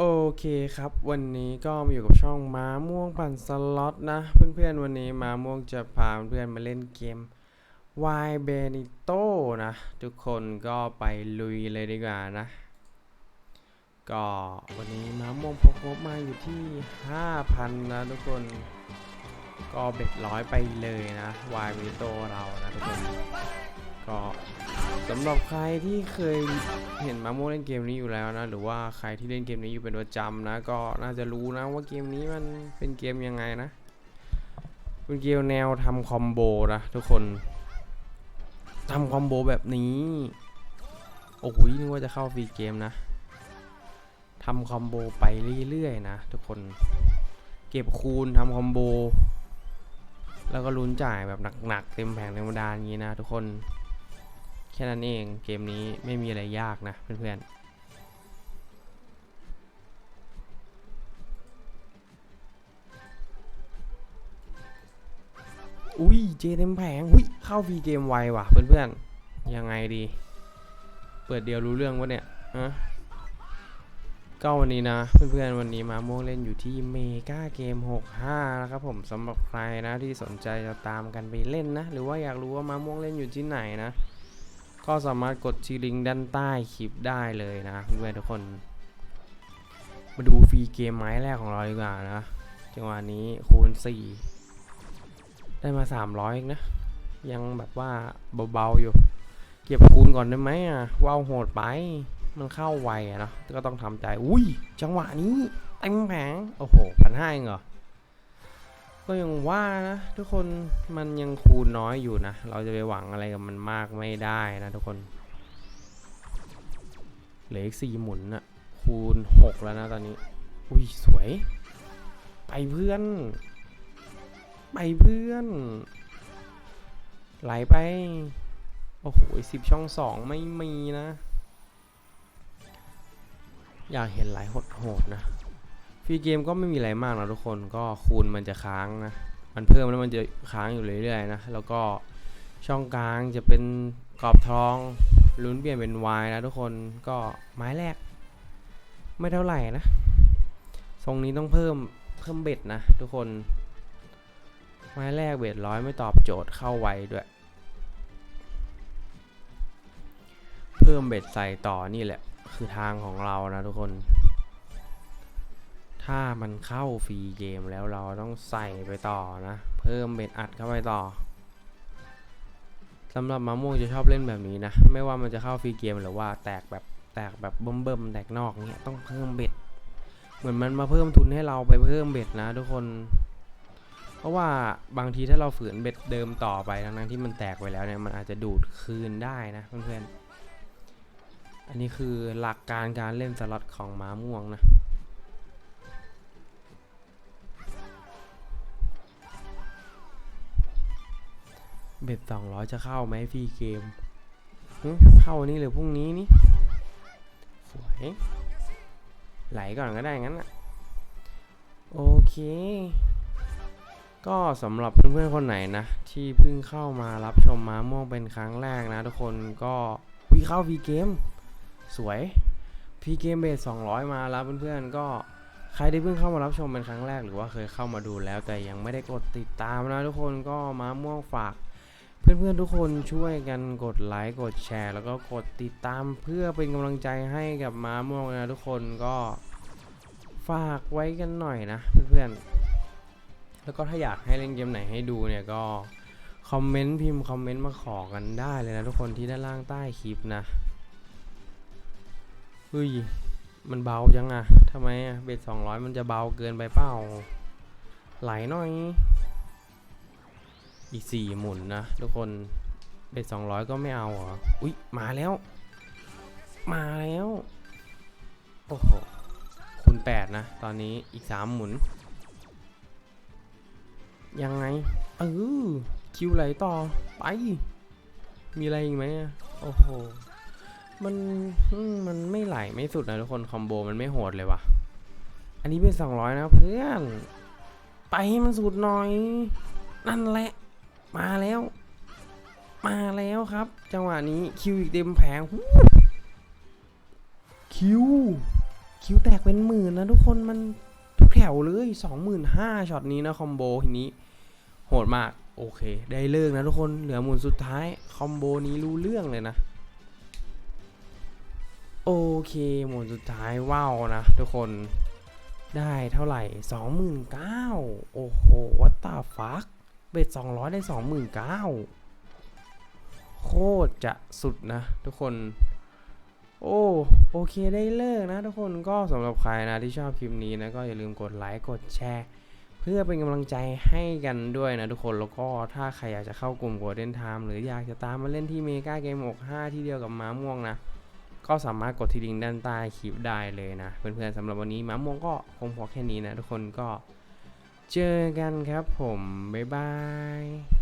โอเคครับ วันนี้ก็มาอยู่กับช่องม้าม่วงปั่นสล็อตนะ เพื่อนๆวันนี้ม้าม่วงจะพาเพื่อนมาเล่นเกม Y b e n i t o นะ ทุกคนก็ไปลุยเลยดีกว่านะ ก็วันนี้ม้าม่วงพกงบมาอยู่ที่ 5,000 นะทุกคนก็เบ็ดร้อยไปเลยนะ Y b e n i t o เรานะทุกคน ก็สำหรับใครที่เคยเห็นมาโมเล่นเกมนี้อยู่แล้วนะ หรือว่าใครที่เล่นเกมนี้อยู่เป็นประจำนะ ก็น่าจะรู้นะว่าเกมนี้มันเป็นเกมยังไงนะเป็นเกมแนวทำคอมโบนะทุกคนทำคอมโบแบบนี้โอ้โหนึกว่าจะเข้าฟรีเกมนะทำคอมโบไปเรื่อยๆนะทุกคนเก็บคูณทำคอมโบ แล้วก็ลุ้นจ่ายแบบหนักๆเต็มแผงเต็มดานอย่างนี้นะทุกคน ค่นั้นเองเกมนี้ไม่มีอะไรยากนะเพื่อนๆอุ้ยเจเต็มแผงอุ้ยเข้าฟรีเกมไวว่ะเพื่อนๆยังไงดี เปิดเดียวรู้เรื่องวะเนี่ยฮะก็วันนี้นะเพื่อนๆวันนี้มาโมงเล่นอยู่ที่เมกาเกม 65 นะครับผมสำหรับใครนะที่สนใจจะตามกันไปเล่นนะ หรือว่าอยากรู้ว่ามาโมงเล่นอยู่ที่ไหนนะ ก็สามารถกดที่ลิงก์ด้านใต้คลิปได้เลยนะเพื่อนทุกคน มาดูฟรีเกมไม้แรกของเราดีกว่านะจังหวะนี้คูณ 4 ได้มา 300เองนะ ยังแบบว่าเบาๆอยู่ เก็บคูณก่อนได้ไหมอะว้าวโหดไปมันเข้าไวอะเนาะก็ต้องทำใจ อุ้ย จังหวะนี้เต็มแผงโอ้โหพันห้าเองเหรอ ก็ยังว่านะทุกคนมันยังคูณน้อยอยู่นะ เราจะไปหวังอะไรกับมันมากไม่ได้นะทุกคน เหลืออีกสี่หมุนนะคูณหกแล้วนะตอนนี้ อุ้ยสวย ไปเพื่อน ไปเพื่อน ไหลไป โอ้โหสิบช่องสองไม่มีนะ อยากเห็นไหลโหดนะ ฟรีเกมก็ไม่มีอะไรมากนะทุกคนก็คูณมันจะค้างนะ มันเพิ่มแล้วมันจะค้างอยู่เรื่อยๆนะ แล้วก็ช่องกลางจะเป็นกรอบทองลุ้นเปลี่ยนเป็น Y นะทุกคนก็ไม้แรก ไม่เท่าไหร่นะ ทรงนี้ต้องเพิ่มเพิ่มเบ็ดนะ ทุกคน ไม้แรกเบ็ดร้อยไม่ตอบโจทย์เข้าไวด้วย เพิ่มเบ็ดใส่ต่อนี่แหละ คือทางของเรานะทุกคน ถ้ามันเข้าฟรีเกมแล้วเราต้องใส่ไปต่อนะ เพิ่มเบ็ดอัดเข้าไปต่อสำหรับมะม่วงจะชอบเล่นแบบนี้นะ ไม่ว่ามันจะเข้าฟรีเกมหรือว่าแตกแบบแตกแบบเบิ่มๆแตกนอกเนี้ยต้องเพิ่มเบ็ด เหมือนมันมาเพิ่มทุนให้เราไปเพิ่มเบ็ดนะ ทุกคน เพราะว่าบางทีถ้าเราฝืนเบ็ดเดิมต่อไปทั้งที่มันแตกไปแล้วเนี่ยมันอาจจะดูดคืนได้นะเพื่อนๆ อันนี้คือหลักการการเล่นสล็อตของม้าม่วงนะ เบ็ดสองร้อยจะเข้าไหมฟรีเกม เข้าวันนี้หรือพรุ่งนี้นี่ สวย ไหลก่อนก็ได้งั้นอะโอเค ก็สำหรับเพื่อนๆคนไหนนะ ที่เพิ่งเข้ามารับชมม้าม่วงเป็นครั้งแรกนะทุกคนก็วิเข้าฟรีเกม สวยฟรีเกมเบส200มาแล้วเพื่อนๆก็ใครที่เพิ่งเข้ามารับชมเป็นครั้งแรกหรือว่าเคยเข้ามาดูแล้วแต่ยังไม่ได้กดติดตามนะทุกคนก็มาม่วงฝาก เพื่อนๆทุกคนช่วยกันกดไลค์กดแชร์ แล้วก็กดติดตามเพื่อเป็นกำลังใจให้กับม้าม่วงนะทุกคนก็ฝากไว้กันหน่อยนะเพื่อนๆแล้วก็ถ้าอยากให้เล่นเกมไหนให้ดูเนี่ยก็คอมเมนต์พิมพ์คอมเมนต์มาขอกันได้เลยนะทุกคนที่ด้านล่างใต้คลิปนะเฮ้ยมันเบาจังอะทำไมอะเบ็ด200มันจะเบาเกินไปเปล่าไหลหน่อย อีกสี่หมุนนะทุกคนเบ็ดสองร้อยก็ไม่เอาเหรอ อุ๊ย มาแล้ว มาแล้ว โอ้โห คูณแปดนะ ตอนนี้อีกสามหมุน ยังไง เออ คิวไหลต่อ ไป มีอะไรอีกไหมโอ้โห มันมมันไม่ไหลไม่สุดนะทุกคน คอมโบมันไม่โหดเลยว่ะ อันนี้เป็นสองร้อยนะเพื่อน ไปให้มันสุดหน่อย นั่นแหละ มาแล้ว มาแล้วครับ จังหวะนี้คิวอีกเต็มแผงคิวคิวแตกเป็นหมื่นนะทุกคนมันทุกแถวเลยสองหมื่นห้าช็อตนี้นะคอมโบทีนี้ โหดมาก โอเค ได้เลิกนะทุกคนเหลือหมุนสุดท้าย คอมโบนี้รู้เรื่องเลยนะ โอเค หมุนสุดท้ายว้าวนะทุกคนได้เท่าไหร่ 29,000โอ้โหวัตตาฟัก เบ็ด200ได้29,000โคตรจะสุดนะทุกคน โอ้โอเคได้เลิกนะทุกคนก็สำหรับใครนะที่ชอบคลิปนี้นะก็อย่าลืมกดไลค์กดแชร์ เพื่อเป็นกำลังใจให้กันด้วยนะทุกคนแล้วก็ถ้าใครอยากจะเข้ากลุ่ม Golden Time หรืออยากจะตามมาเล่นที่เมกาเกม65ที่เดียวกับม้าม่วงนะก็สามารถกดที่ลิงก์ด้านใต้คลิปได้เลยนะ เพื่อนๆสำหรับวันนี้ม้าม่วงก็คงพอแค่นี้นะทุกคนก็ เจอกันครับผม บ๊ายบาย